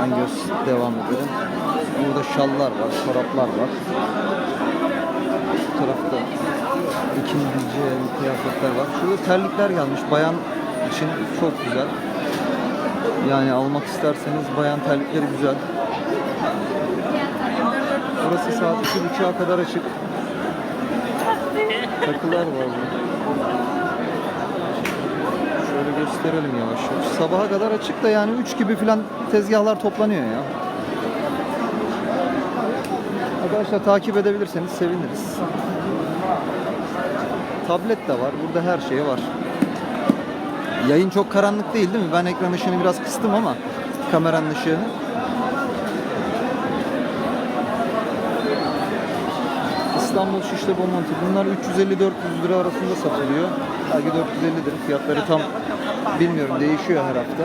Ben göz devam edelim. Burada şallar var, çoraplar var. Bu tarafta ikinci kıyafetler var. Şurada terlikler gelmiş. Bayan için çok güzel. Yani almak isterseniz bayan terlikleri güzel. Burası saat 2.30'a kadar açık. Takılar var burada. Gösterelim yavaş yavaş. Sabaha kadar açık da yani 3 gibi falan tezgahlar toplanıyor ya. Arkadaşlar takip edebilirseniz seviniriz. Tablet de var. Burada her şey var. Yayın çok karanlık değil değil mi? Ben ekran ışığını biraz kıstım ama kameranın ışığını. İstanbul Şişli Bomonti. Bunlar 350-400 lira arasında satılıyor. Belki 450'dir. Fiyatları tam bilmiyorum. Değişiyor her hafta.